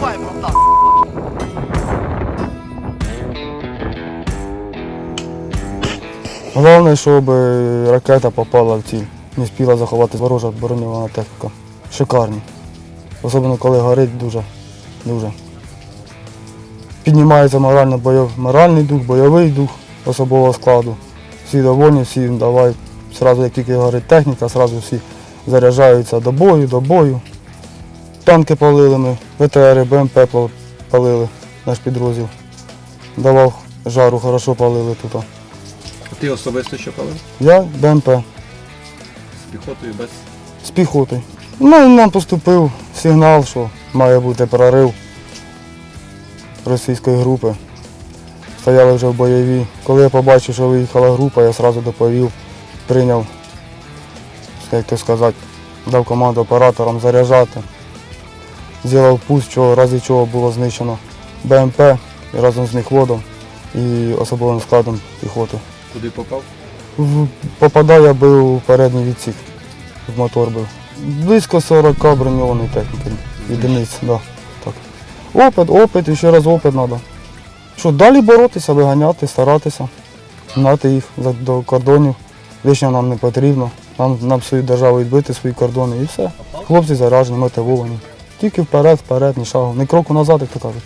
Давай, братан. Головне, щоб ракета попала в ціль. Не спіла заховати ворожа броньована техніка. Шикарні. Особливо коли горить дуже. дуже. Піднімається морально бойов, моральний дух, бойовий дух особового складу. Всі довольні, всі давай. Сразу, як тільки горить техніка, одразу всі заряджаються до бою, до бою. Танки палили ми, ВТР, БМП палили наш підрозділ. Давав жару, хорошо палили тут. А Ти особисто що палив? Я БМП З піхотою без. з піхоти. Ну і нам поступив сигнал, що має бути прорив російської групи. Стояли вже в бойовій. Коли я побачив, що виїхала група, я одразу доповів, прийняв, як то сказати, дав команду операторам заряджати. Зробив пуст, чого, разі чого було знищено БМП і разом з них водом і особовим складом піхоти. Куди попав? В- Попадав я був у передній відсік, в мотор був. Близько 40 броньованої техніки, єдиниць, да, так. Опит, опит, і ще раз опит треба. Що, далі боротися, виганяти, старатися, гнати їх за- до кордонів. Лишнього нам не потрібно. Нам, нам свою державу відбити, свої кордони і все. Хлопці заражені, мотивовані. Тільки вперед, вперед, ні шагу. Ні кроку назад, як то кажуть.